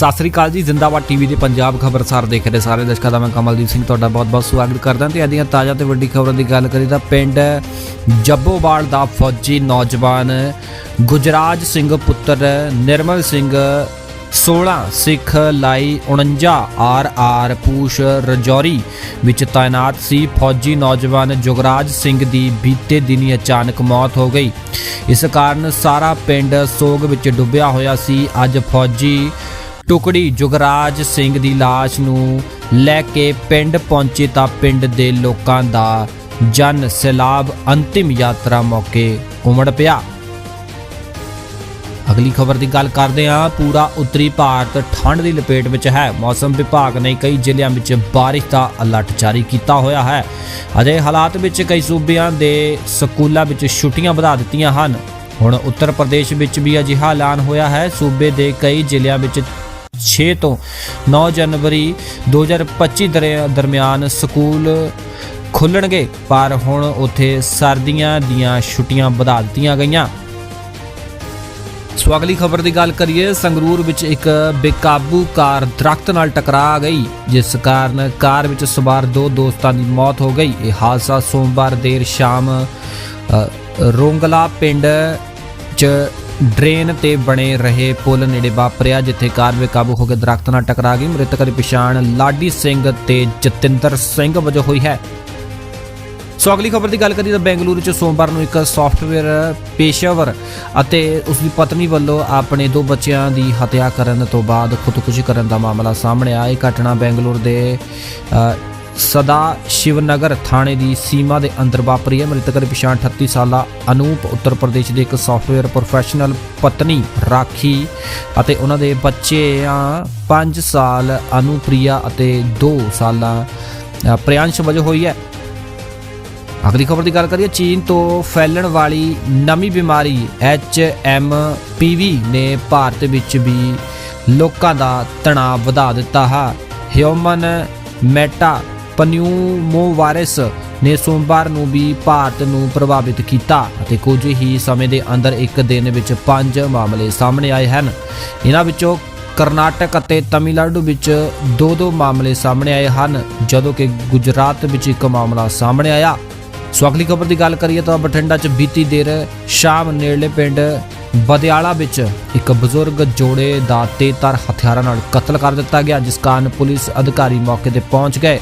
ਸਤਿ ਸ੍ਰੀ ਅਕਾਲ ਜੀ, ਜ਼ਿੰਦਾਬਾਦ ਟੀਵੀ ਦੇ ਪੰਜਾਬ ਖਬਰਸਾਰ ਦੇਖ ਰਹੇ ਸਾਰੇ ਦਰਸ਼ਕਾਂ ਦਾ ਮੈਂ ਕਮਲਦੀਪ ਸਿੰਘ ਤੁਹਾਡਾ ਬਹੁਤ-ਬਹੁਤ ਸਵਾਗਤ ਕਰਦਾ ਤੇ ਅੱਜ ਦੀਆਂ ਤਾਜ਼ਾ ਤੇ ਵੱਡੀ ਖਬਰਾਂ ਦੀ ਗੱਲ ਕਰੀ ਤਾਂ ਪਿੰਡ ਜੱਬੋਵਾਲ ਦਾ ਫੌਜੀ ਨੌਜਵਾਨ ਗੁਜਰਾਜ ਸਿੰਘ ਪੁੱਤਰ ਨਿਰਮਲ ਸਿੰਘ 16 ਸਿੱਖ ਲਾਈ 49 ਆਰ ਆਰ ਪੂਸ਼ ਰਜੌਰੀ ਵਿੱਚ ਤਾਇਨਾਤ ਸੀ। ਫੌਜੀ ਨੌਜਵਾਨ ਜੁਗਰਾਜ ਸਿੰਘ ਦੀ ਬੀਤੇ ਦਿਨੀ ਅਚਾਨਕ ਮੌਤ ਹੋ ਗਈ। ਇਸ ਕਾਰਨ ਸਾਰਾ ਪਿੰਡ ਸੋਗ ਵਿੱਚ ਡੁੱਬਿਆ ਹੋਇਆ ਸੀ। ਅੱਜ ਫੌਜੀ ਟੁਕੜੀ ਜੁਗਰਾਜ ਸਿੰਘ ਦੀ ਲਾਸ਼ ਨੂੰ ਲੈ ਕੇ ਪਿੰਡ ਪਹੁੰਚੇ ਤਾਂ ਪਿੰਡ ਦੇ ਲੋਕਾਂ ਦਾ ਜਨ ਸੈਲਾਬ ਅੰਤਿਮ ਯਾਤਰਾ ਮੌਕੇ ਉਮੜ ਪਿਆ। ਅਗਲੀ ਖਬਰ ਦੀ ਗੱਲ ਕਰਦੇ ਹਾਂ। ਪੂਰਾ ਉੱਤਰੀ ਭਾਰਤ ਠੰਡ ਦੀ ਲਪੇਟ ਵਿੱਚ ਹੈ। ਮੌਸਮ ਵਿਭਾਗ ਨੇ ਕਈ ਜ਼ਿਲ੍ਹਿਆਂ ਵਿੱਚ ਬਾਰਿਸ਼ ਦਾ ਅਲਰਟ ਜਾਰੀ ਕੀਤਾ ਹੋਇਆ ਹੈ। ਅਜੇ ਹਾਲਾਤ ਵਿੱਚ ਕਈ ਸੂਬਿਆਂ ਦੇ ਸਕੂਲਾਂ ਵਿੱਚ ਛੁੱਟੀਆਂ ਵਧਾ ਦਿੱਤੀਆਂ ਹਨ। ਹੁਣ ਉੱਤਰ ਪ੍ਰਦੇਸ਼ ਵਿੱਚ ਵੀ ਅਜਿਹਾ ਐਲਾਨ ਹੋਇਆ ਹੈ। ਸੂਬੇ ਦੇ ਕਈ ਜ਼ਿਲ੍ਹਿਆਂ ਵਿੱਚ 6 ਤੋਂ 9 ਜਨਵਰੀ 2025 ਦਰਿਆ- ਦਰਮਿਆਨ ਸਕੂਲ ਖੁੱਲਣਗੇ। ਪਰ ਹੁਣ ਉੱਥੇ ਸਰਦੀਆਂ ਦੀਆਂ ਛੁੱਟੀਆਂ ਵਧਾ ਦਿੱਤੀਆਂ ਗਈਆਂ। ਸੋ ਅਗਲੀ ਖਬਰ ਦੀ ਗੱਲ ਕਰੀਏ, ਸੰਗਰੂਰ ਵਿੱਚ ਇੱਕ ਬੇਕਾਬੂ ਕਾਰ ਦਰਖਤ ਨਾਲ ਟਕਰਾ ਗਈ, ਜਿਸ ਕਾਰਨ ਕਾਰ ਵਿੱਚ ਸਵਾਰ ਦੋ ਦੋਸਤਾਂ ਦੀ ਮੌਤ ਹੋ ਗਈ। ਇਹ ਹਾਦਸਾ ਸੋਮਵਾਰ ਦੇਰ ਸ਼ਾਮ ਰੋਂਗਲਾ ਪਿੰਡ 'ਚ ਡਰੇਨ ਤੇ ਬਣੇ ਰਹੇ ਪੁਲ ਨੇੜੇ ਵਾਪਰਿਆ, ਜਿੱਥੇ ਕਾਰ ਬੇਕਾਬੂ ਹੋ ਕੇ ਦਰਖਤ ਨਾਲ ਟਕਰਾ ਗਈ। ਮ੍ਰਿਤਕ ਦੀ ਪਛਾਣ ਲਾਡੀ ਸਿੰਘ ਤੇ ਜਤਿੰਦਰ ਸਿੰਘ ਵਜੋਂ ਹੋਈ ਹੈ। ਸੋ ਅਗਲੀ ਖਬਰ ਦੀ ਗੱਲ ਕਰੀਏ ਤਾਂ ਬੈਂਗਲੁਰੂ 'ਚ ਸੋਮਵਾਰ ਨੂੰ ਇੱਕ ਸੌਫਟਵੇਅਰ ਪੇਸ਼ਾਵਰ ਅਤੇ ਉਸ ਦੀ ਪਤਨੀ ਵੱਲੋਂ ਆਪਣੇ ਦੋ ਬੱਚਿਆਂ ਦੀ ਹੱਤਿਆ ਕਰਨ ਤੋਂ ਬਾਅਦ ਖੁਦਕੁਸ਼ੀ ਕਰਨ ਦਾ ਮਾਮਲਾ ਸਾਹਮਣੇ ਆਇਆ। ਇਹ ਘਟਨਾ ਬੈਂਗਲੁਰੂ ਦੇ ਸਦਾ ਸ਼ਿਵਨਗਰ ਥਾਣੇ ਦੀ ਸੀਮਾ ਦੇ ਅੰਦਰ ਵਾਪਰੀ ਹੈ। ਮ੍ਰਿਤਕ ਦੀ ਪਛਾਣ 38 ਸਾਲਾ ਅਨੂਪ ਉੱਤਰ ਪ੍ਰਦੇਸ਼ ਦੇ ਇੱਕ ਸੌਫਟਵੇਅਰ ਪ੍ਰੋਫੈਸ਼ਨਲ ਪਤਨੀ ਰਾਖੀ ਅਤੇ ਉਹਨਾਂ ਦੇ ਬੱਚੇ ਆ 5 ਸਾਲ ਅਨੁਪ੍ਰਿਆ ਅਤੇ 2 ਸਾਲਾਂ ਅ, ਵਜੋਂ ਹੋਈ ਹੈ। ਅਗਲੀ ਖਬਰ ਦੀ ਗੱਲ ਕਰੀਏ ਚੀਨ ਤੋਂ ਫੈਲਣ ਵਾਲੀ ਨਵੀਂ ਬਿਮਾਰੀ HMPV ਨੇ ਭਾਰਤ ਵਿੱਚ ਵੀ ਲੋਕਾਂ ਦਾ ਤਣਾਅ ਵਧਾ ਦਿੱਤਾ ਹੈ। ਹਿਊਮਨ ਮੈਟਾ ਪਨਿਊਮੋਵਾਇਰਸ ਨੇ ਸੋਮਵਾਰ ਨੂੰ ਵੀ ਭਾਰਤ ਨੂੰ ਪ੍ਰਭਾਵਿਤ ਕੀਤਾ ਅਤੇ ਕੁਝ ਹੀ ਸਮੇਂ ਦੇ ਅੰਦਰ ਇੱਕ ਦਿਨ ਵਿੱਚ ਪੰਜ ਮਾਮਲੇ ਸਾਹਮਣੇ ਆਏ ਹਨ। ਇਹਨਾਂ ਵਿੱਚੋਂ ਕਰਨਾਟਕ ਅਤੇ ਤਮਿਲਨਾਡੂ ਵਿੱਚ ਦੋ ਦੋ ਮਾਮਲੇ ਸਾਹਮਣੇ ਆਏ ਹਨ, ਜਦੋਂ ਕਿ ਗੁਜਰਾਤ ਵਿੱਚ ਇੱਕ ਮਾਮਲਾ ਸਾਹਮਣੇ ਆਇਆ। ਸੋ ਅਗਲੀ ਖਬਰ ਦੀ ਗੱਲ ਕਰੀਏ ਤਾਂ ਬਠਿੰਡਾ 'ਚ ਬੀਤੀ ਦੇਰ ਸ਼ਾਮ ਨੇੜਲੇ ਪਿੰਡ ਬਦਿਆਲਾ ਵਿੱਚ ਇੱਕ ਬਜ਼ੁਰਗ ਜੋੜੇ ਦਾ ਤੇਜ਼ਧਾਰ ਹਥਿਆਰਾਂ ਨਾਲ ਕਤਲ ਕਰ ਦਿੱਤਾ ਗਿਆ, ਜਿਸ ਕਾਰਨ ਪੁਲਿਸ ਅਧਿਕਾਰੀ ਮੌਕੇ ਤੇ ਪਹੁੰਚ ਗਏ।